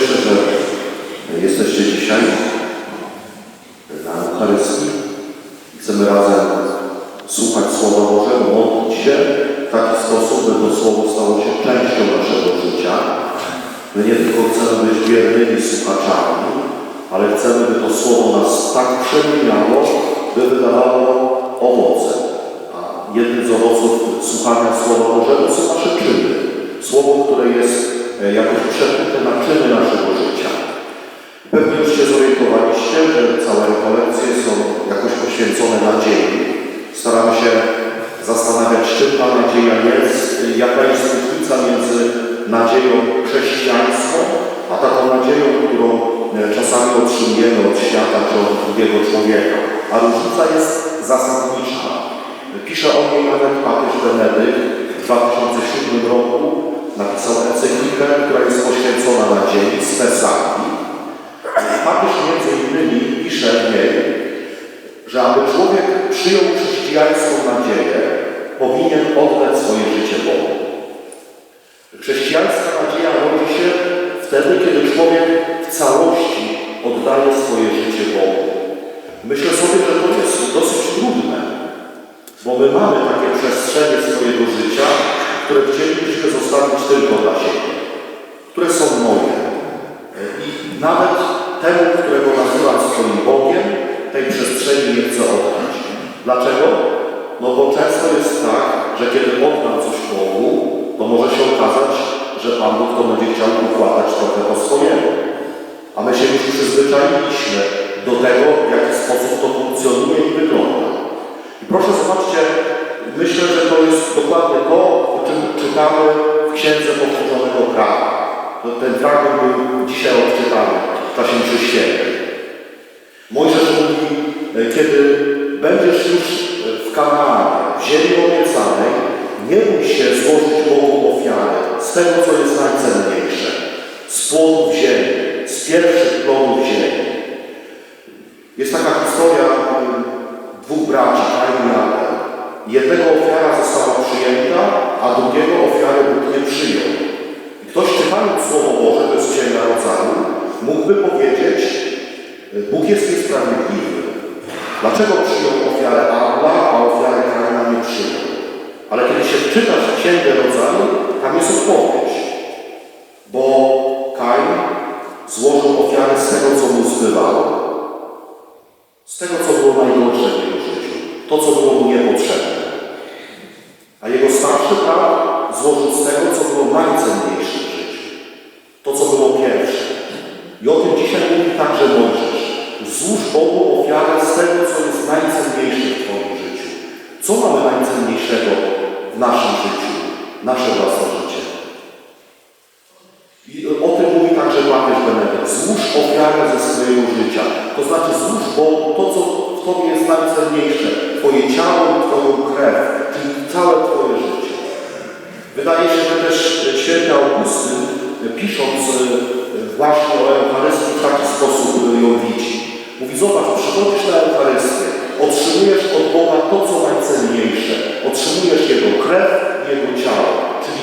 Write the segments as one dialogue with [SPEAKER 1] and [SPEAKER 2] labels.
[SPEAKER 1] cieszę, że jesteście dzisiaj na Eucharystii. Chcemy razem słuchać Słowa Bożego, modlić się w taki sposób, by to Słowo stało się częścią naszego życia. My nie tylko chcemy być wiernymi słuchaczami, ale chcemy, by to Słowo nas tak przemieniało, by wydawało owoce. A jednym z owoców słuchania Słowa Bożego są nasze czyny. Słowo, które jest e, jakoś przekute na czyny już się zorientowaliście, że całe rekolekcje są jakoś poświęcone nadziei. Staramy się zastanawiać, czym ta nadzieja jest, jaka jest różnica między nadzieją chrześcijańską, a taką nadzieją, którą e, czasami otrzymujemy od świata czy od drugiego człowieka. A różnica jest zasadnicza. Pisze o niej nawet papież Benedykt w 2007 roku. Napisał encyklikę, która jest poświęcona nadziei, Spesaki. Papież między innymi pisze w niej, że aby człowiek przyjął chrześcijańską nadzieję, powinien oddać swoje życie Bogu. Chrześcijańska nadzieja rodzi się wtedy, kiedy człowiek w całości oddaje swoje życie Bogu. Myślę sobie, że to jest dosyć trudne, bo my mamy takie przestrzenie swojego życia, które chcielibyśmy zostawić tylko dla siebie, które są moje. I nawet temu, którego nazywam swoim Bogiem, tej przestrzeni nie chcę oddać. Dlaczego? No bo często jest tak, że kiedy oddam coś Bogu, to może się okazać, że Pan Bóg to będzie chciał układać trochę po swojemu. A my się już przyzwyczailiśmy do tego, w jaki sposób to funkcjonuje i wygląda. I proszę zobaczcie, myślę, że to jest dokładnie to, o czym czytamy w Księdze Powtórzonego Prawa. Ten fragment był dzisiaj odczytany w czasie mszy świętej. Mojżesz mówi, kiedy będziesz już w Kanaanie, w ziemi obiecanej, nie bój się złożyć Bogu ofiary z tego, co jest najcenniejsze, z płodów ziemi, z pierwszych plonów ziemi. Jest taka historia um, dwóch braci, Kain i Abel. Jednego ofiara została przyjęta, a drugiego ofiary Bóg nie przyjął. I ktoś czytając Słowo Boże, to jest Księga Rodzaju, mógłby powiedzieć, Bóg jest niesprawiedliwy. Dlaczego przyjął ofiarę Abla, a ofiarę Kaina nie przyjął? Ale kiedy się wczytasz w Księgę Rodzaju, tam jest odpowiedź. Bo Kain złożył ofiarę z tego, co mu zbywało. Z tego, co było najgorsze w jego życiu. To, co było mu niepotrzebne. A jego starszy brat złożył z tego, co było najcenniejsze w życiu. To, co było pierwsze. I o tym dzisiaj mówi także Mojżesz. Złóż Bogu ofiarę z tego, co jest najcenniejsze w Twoim życiu. Co mamy najcenniejszego w naszym życiu? Nasze własne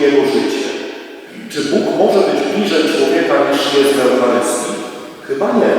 [SPEAKER 1] Jego życie. Czy Bóg może być bliżej człowieka niż jest w Eucharystii? Chyba nie,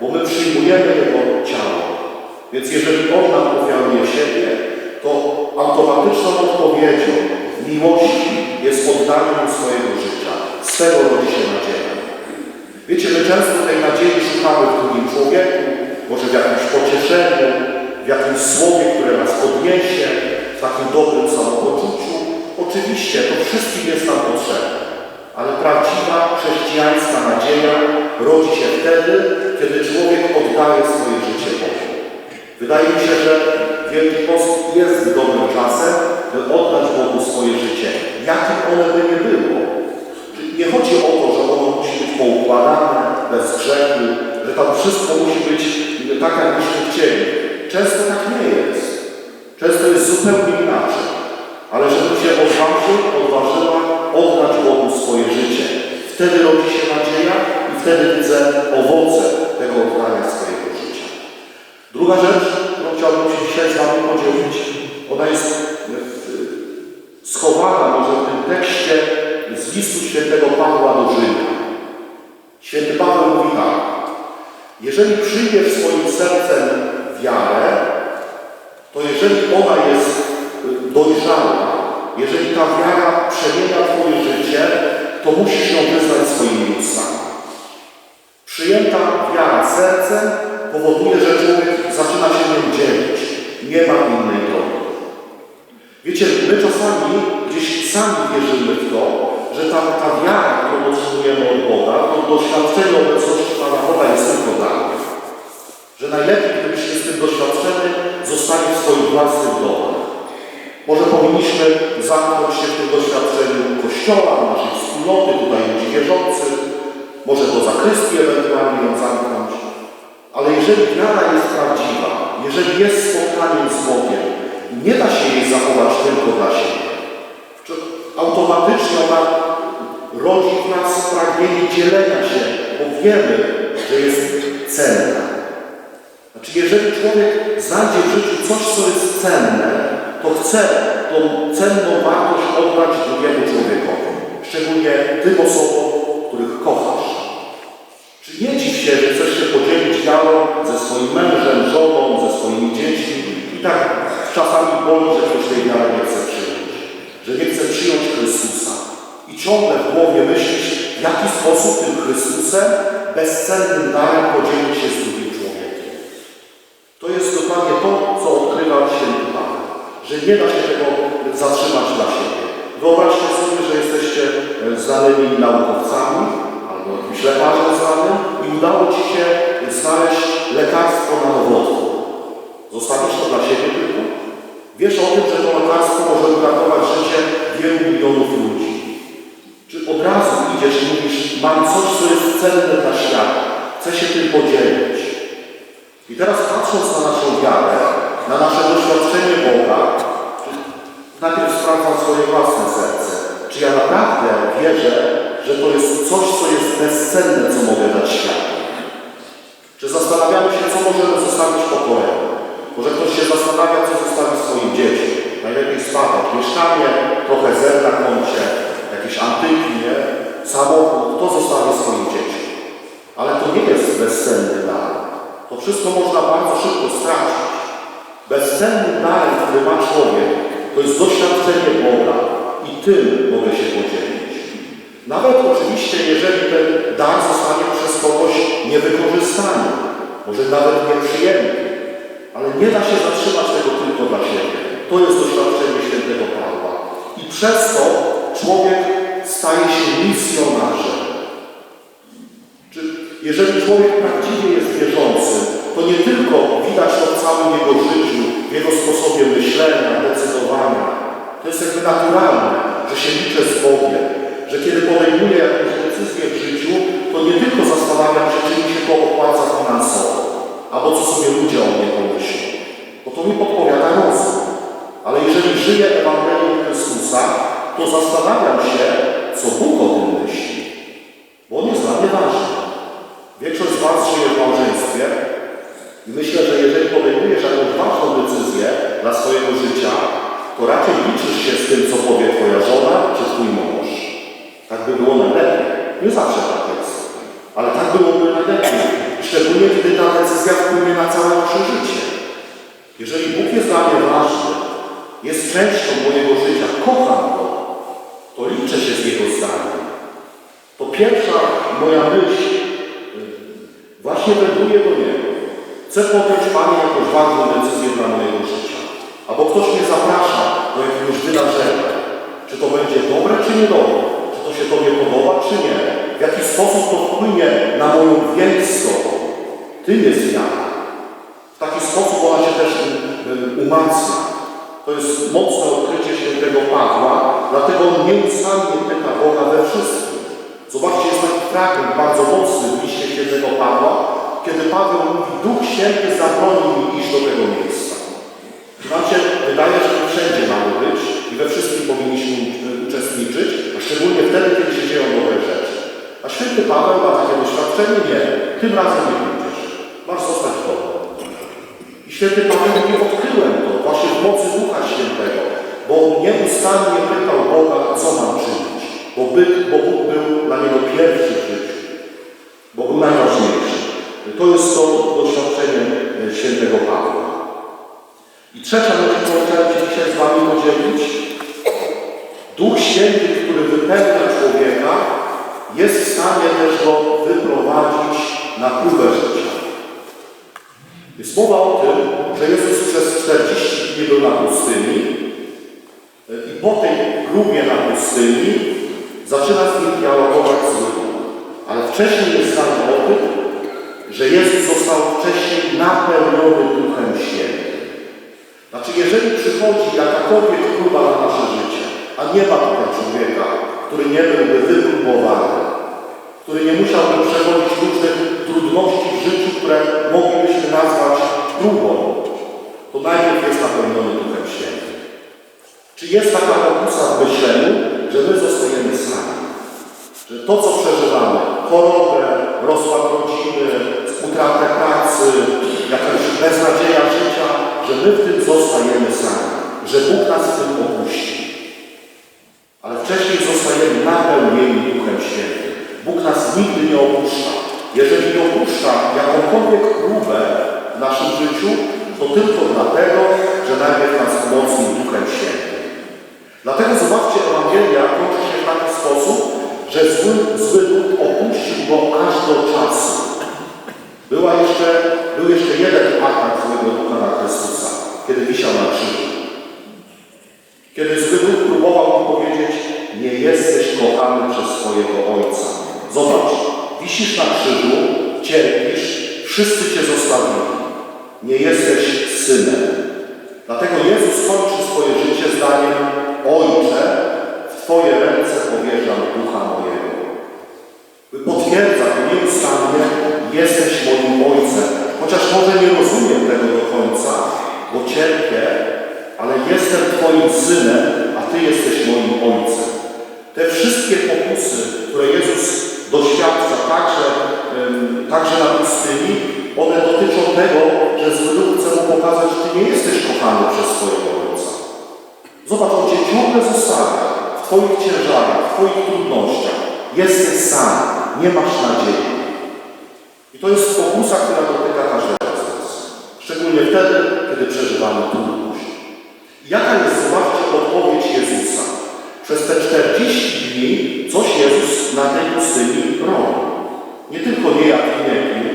[SPEAKER 1] bo my przyjmujemy Jego ciało. Więc jeżeli On nam ofiaruje siebie, to automatyczną odpowiedzią w miłości jest oddanie swojego życia. Z tego rodzi się nadzieja. Wiecie, my często tej nadziei szukamy w drugim człowieku, może w jakimś pocieszeniu, w jakimś słowie, które nas podniesie, w takim dobrym samopoczuciu. Oczywiście, to wszystkim jest nam potrzebne. Ale prawdziwa chrześcijańska nadzieja rodzi się wtedy, kiedy człowiek oddaje swoje życie Bogu. Wydaje mi się, że Wielki Post jest dobrym czasem, by oddać Bogu swoje życie. Jakim one by nie było. Czyli Nie chodzi o to, że ono musi być poukładane, bez grzechu, że tam wszystko musi być tak, jakbyśmy chcieli. Często tak nie jest. Często jest zupełnie inaczej. Ale żebym się odważył, odważyła oddać Bogu swoje życie. Wtedy rodzi się nadzieja i wtedy widzę owoce tego oddania swojego życia. Druga rzecz, którą chciałbym się dzisiaj z Wami podzielić, ona jest w- schowana może w tym tekście z listu świętego Pawła do Rzymian. Święty Paweł mówi tak, jeżeli przyjmiesz swoim sercem wiarę, to jeżeli ona jest dojrzała, jeżeli ta wiara przemienia Twoje życie, to musisz ją wyznać swoimi ustami. Przyjęta wiara sercem powoduje, że człowiek zaczyna się nią dzielić. Nie ma innej drogi. Wiecie, my czasami gdzieś sami wierzymy w to, że ta, ta wiara, którą otrzymujemy od Boga, to doświadczenie obecności Pana Boga jest tylko dla mnie. Że najlepiej, gdybyśmy z tym doświadczeniem zostali w swoich własnych domach. Może powinniśmy zamknąć się w tym doświadczeniu kościoła, naszej wspólnoty, tutaj ludzi wierzących, może do zakrystii ewentualnie ją zamknąć. Ale jeżeli wiara jest prawdziwa, jeżeli jest spotkaniem z Bogiem, nie da się jej zachować tylko dla siebie. Automatycznie ona rodzi w nas pragnienie dzielenia się, bo wiemy, że jest cenna. Znaczy, jeżeli człowiek znajdzie w życiu coś, co jest cenne, to chce tą cenną wartość oddać drugiemu człowiekowi. Szczególnie tym osobom, których kochasz. Czy nie dziw się, że chcesz się podzielić wiarą ze swoim mężem, żoną, ze swoimi dziećmi i tak czasami boli, że ktoś tej wiary nie chce przyjąć. Że nie chce przyjąć Chrystusa. I ciągle w głowie myślisz, w jaki sposób tym Chrystusem, bezcennym darem podzielić się z drugim człowiekiem. To jest dokładnie to, co odkrywa święty Paweł. Że nie da się tego zatrzymać dla siebie. Wyobraźcie sobie, że jesteście e, znanymi naukowcami, albo jakimś lekarzem znanym i udało Ci się znaleźć lekarstwo na nowotwór. Zostawisz to dla siebie tylko? Wiesz o tym, że to lekarstwo może uratować życie wielu milionów ludzi. Czy od razu idziesz i mówisz, mam coś, co jest cenne dla świata, chcę się tym podzielić. I teraz patrząc na naszą wiarę, na nasze doświadczenie Boga, najpierw sprawdzam swoje własne serce. Czy ja naprawdę wierzę, że to jest coś, co jest bezcenne, co mogę dać światu? Czy zastanawiamy się, co możemy zostawić pokoleniu? Może ktoś się zastanawia, co zostawi swoim dzieciom. Najlepiej spadek, mieszkanie, trochę zer na koncie, jakieś antyki, nie? samochód, to zostawi swoim dzieciom. Ale to nie jest bezcenny dar. To wszystko można bardzo szybko stracić. Bezcennym darem, który ma człowiek, to jest doświadczenie Boga i tym mogę się podzielić. Nawet oczywiście, jeżeli ten dar zostanie przez kogoś niewykorzystany, może nawet nieprzyjemny, ale nie da się zatrzymać tego tylko dla siebie. To jest doświadczenie świętego Pawła. I przez to człowiek staje się misjonarzem. Czy jeżeli człowiek nie tylko widać to w całym jego życiu, w jego sposobie myślenia, decydowania. To jest jakby naturalne, że się liczę z Bogiem, że kiedy podejmuję jakąś decyzję w życiu, to nie tylko zastanawiam się, czy mi się to opłaca finansowo, albo co sobie ludzie o mnie pomyślą, bo to mi podpowiada rozum. Ale jeżeli żyję Ewangelią Chrystusa, to zastanawiam się, co Bóg o tym myśli, bo on jest dla mnie ważny. Większość z Was żyje w małżeństwie i myślę, że jeżeli podejmujesz jakąś ważną decyzję dla swojego życia, to raczej liczysz się z tym, co powie Twoja żona czy Twój mąż. Tak by było najlepiej. Nie zawsze tak jest. Ale tak byłoby najlepiej. Szczególnie, kiedy ta decyzja wpłynie na całe nasze życie. Jeżeli Bóg jest dla mnie ważny, jest częścią mojego życia, kocham Go, to liczę się z Jego zdaniem. To pierwsza moja myśl y, właśnie wędruje do Niego. Chcę podjąć Panie jakąś ważną decyzję dla mojego życia. Albo ktoś mnie zaprasza do jakiegoś wydarzenia. Czy to będzie dobre, czy niedobre? Czy to się Tobie podoba, czy nie? W jaki sposób to wpłynie na moją więź z Tobą? Tym jest wiara. W taki sposób ona się też y, umacnia. To jest mocne odkrycie świętego Pawła, dlatego on nieustannie pyta Boga we wszystkim. Zobaczcie, jest taki fragment bardzo mocny w liście świętego Pawła, kiedy Paweł mówi, Duch Święty zabronił mi iść do tego miejsca. Nam się wydaje, że my wszędzie mamy być i we wszystkim powinniśmy y, uczestniczyć, a szczególnie wtedy, kiedy się dzieją dobre rzeczy. A święty Paweł ma takie doświadczenie, nie, tym razem nie pójdziesz. Masz zostać w domu. I święty Paweł mówi, odkryłem to właśnie w mocy Ducha Świętego, bo nieustannie pytał Boga, co mam czynić, bo, by, bo Bóg był dla niego pierwszy w życiu. jest to doświadczenie e, świętego Pawła. I trzecia rzecz, którą chciałem się dzisiaj z Wami podzielić. Duch Święty, który wypełnia człowieka, jest w stanie też go wyprowadzić na próbę życia. Jest mowa o tym, że Jezus przez 40 dni był na pustyni e, i po tej próbie na pustyni zaczyna z nim dialogować zły duch. Ale wcześniej jest znane o tym, że Jezus został wcześniej napełniony Duchem Świętym. Znaczy, jeżeli przychodzi jakakolwiek próba na nasze życie, a nie ma tutaj człowieka, który nie byłby wypróbowany, który nie musiałby przechodzić różnych trudności w życiu, które moglibyśmy nazwać próbą, to najpierw jest napełniony Duchem Świętym. Czy jest taka pokusa w myśleniu, że my zostajemy sami? Że to, co przeżywamy, chorobę, rozpad rodziny, utratę pracy, jakaś beznadzieja życia, że my w tym zostajemy sami, że Bóg nas w tym opuści. Ale wcześniej zostajemy napełnieni Duchem Świętym. Bóg nas nigdy nie opuszcza. Jeżeli dopuszcza jakąkolwiek próbę w naszym życiu, to tylko dlatego, że najpierw nas umocnił Duchem Świętym. Dlatego zobaczcie, Ewangelia kończy się w taki sposób, że zły, zły duch opuścił go aż do czasu. Była jeszcze, był jeszcze jeden atak złego ducha na Chrystusa, kiedy wisiał na krzyżu. Kiedy zły duch próbował mu powiedzieć, nie jesteś kochany przez swojego Ojca. Zobacz, wisisz na krzyżu, cierpisz, wszyscy Cię zostawili. Nie jesteś synem. Dlatego Jezus kończy swoje życie zdaniem Ojcze, w Twoje ręce powierzam ducha mojego. Potwierdza to nieustannie, jesteś moim Ojcem. Chociaż może nie rozumiem tego do końca, bo cierpię, ale jestem Twoim synem, a Ty jesteś moim Ojcem. Te wszystkie pokusy, które Jezus doświadcza także, także na pustyni, one dotyczą tego, że duch chce mu pokazać, że Ty nie jesteś kochany przez swojego Ojca. Zobacz, On Cię ciągle zostawia w Twoich ciężarach, w Twoich trudnościach. Jesteś sam, nie masz nadziei. I to jest pokusa, która dotyka każdego z nas. Szczególnie wtedy, kiedy przeżywamy trudność. Jaka jest, zobaczcie, odpowiedź Jezusa? Przez te 40 dni coś Jezus na tej pustyni robi. Nie tylko nie jadł i nie pił,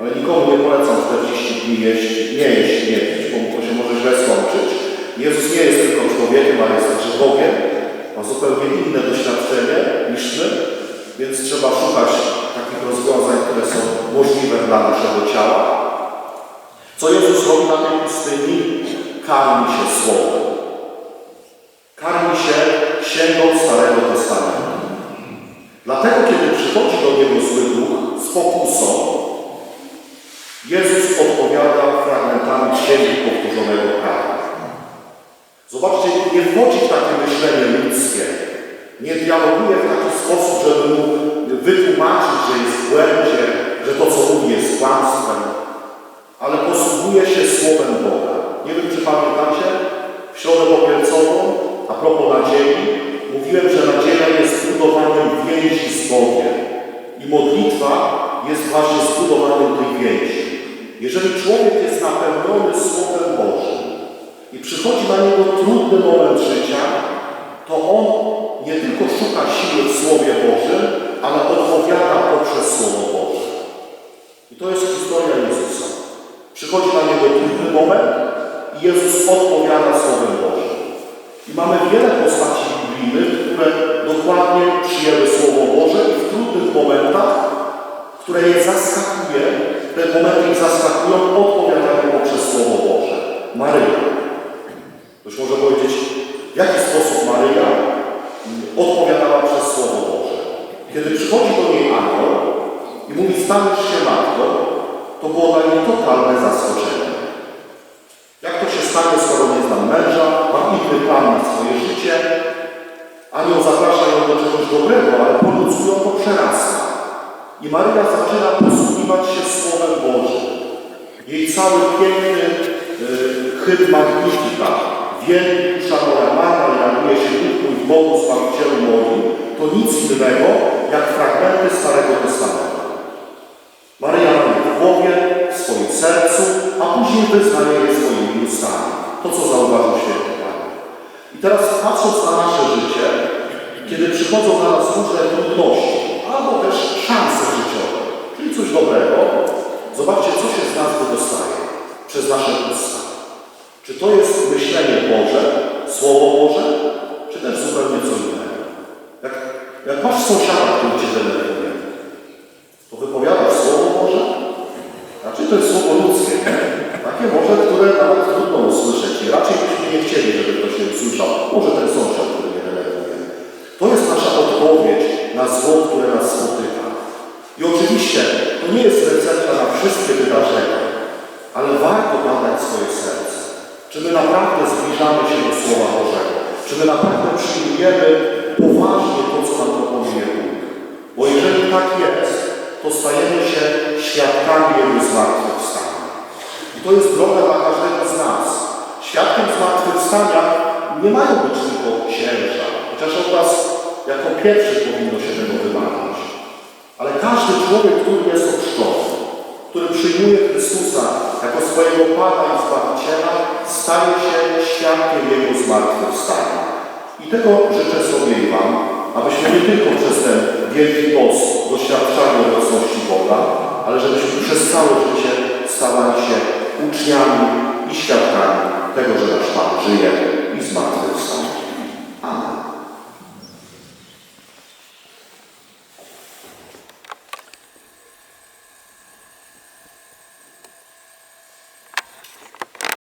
[SPEAKER 1] ale nikomu nie polecam 40 dni jeść, nie jeść, nie pić, bo to się może źle skończyć. Jezus nie jest tylko człowiekiem, ale jest także Bogiem. Ma zupełnie inne doświadczenie niż my, więc trzeba szukać takich rozwiązań, które są możliwe dla naszego ciała. Co Jezus robi na tej pustyni? Karmi się Słowem. Karmi się księgą Starego Testamentu. Dlatego, kiedy przychodzi do Niego zły duch z pokusą, Jezus odpowiada fragmentami księgi powtórzonego prawa. Zobaczcie, nie wchodzi w takie myślenie ludzkie. Nie dialoguje w taki sposób, żeby mu wytłumaczyć, że jest w błędzie, że to, co mówi, jest kłamstwem, ale posługuje się Słowem Boga. Nie wiem, czy pamiętacie, w środę popielcową, a propos nadziei, mówiłem, że nadzieja jest zbudowaniem więzi z Bogiem. I modlitwa jest właśnie zbudowaniem tej więzi. Jeżeli człowiek jest napełniony Słowem Bożym i przychodzi na niego trudny moment życia, to on nie tylko szuka siły w Słowie Bożym, ale odpowiada poprzez Słowo Boże. I to jest historia Jezusa. Przychodzi na niego trudny moment i Jezus odpowiada Słowem Bożym. I mamy wiele postaci biblijnych, które dokładnie przyjęły Słowo Boże i w trudnych momentach, które je zaskakuje, te momenty ich zaskakują, odpowiadają poprzez Słowo Boże. Maryja. Ktoś może powiedzieć, w jaki sposób Maryja odpowiadała przez Słowo Boże. Kiedy przychodzi do niej anioł i mówi, staniesz się matką, to było dla niej totalne zaskoczenie. Stanie, skoro nie znam męża, mam inny plan na swoje życie, anioł zaprasza ją do czegoś dobrego, ale po ludzku ją to przerasta. I Maryja zaczyna posługiwać się Słowem Bożym. Jej cały piękny y, hymn Magnifica, wielki dusza moja raduje się Duch mój w Bogu Zbawicielu moim, to nic innego jak fragmenty Starego Testamentu. Maryja ma w głowie, wyznaje je swoimi ustami. To, co zauważył święty Pan. I teraz patrząc na nasze życie, kiedy przychodzą na nas różne trudności, albo też szanse życiowe, czyli coś dobrego, zobaczcie, co się z nas wydostaje przez nasze usta. Czy to jest myślenie Boże, Słowo Boże, czy też zupełnie co innego? Jak, jak masz sąsiada, który cię denerwuje, to wypowiadasz Słowo Boże? Raczej to jest Słowo ludzkie, nie? Takie może, które nawet trudno usłyszeć i raczej nie chcieli, żeby ktoś je usłyszał. Może ten sąsiad, który mnie denerwuje. To jest nasza odpowiedź na zło, które nas spotyka. I oczywiście to nie jest recepta na wszystkie wydarzenia, ale warto badać swoje serce. Czy my naprawdę zbliżamy się do Słowa Bożego? Czy my naprawdę przyjmujemy poważnie to, co nam proponuje Bóg? Bo jeżeli tak jest, to stajemy się świadkami Jego zmartwychwstania. I to jest droga dla każdego z nas. Świadkiem zmartwychwstania nie mają być tylko księża, chociaż od nas jako pierwszych powinno się tego wymagać. Ale każdy człowiek, który jest ochrzczony, który przyjmuje Chrystusa jako swojego Pana i Zbawiciela, staje się świadkiem Jego zmartwychwstania. I tego życzę sobie i Wam, abyśmy nie tylko przez ten wielki post doświadczali obecności Boga, ale żebyśmy przez całe życie stawali się uczniami i świadkami tego, że nasz Pan żyje i zmartwychwstał.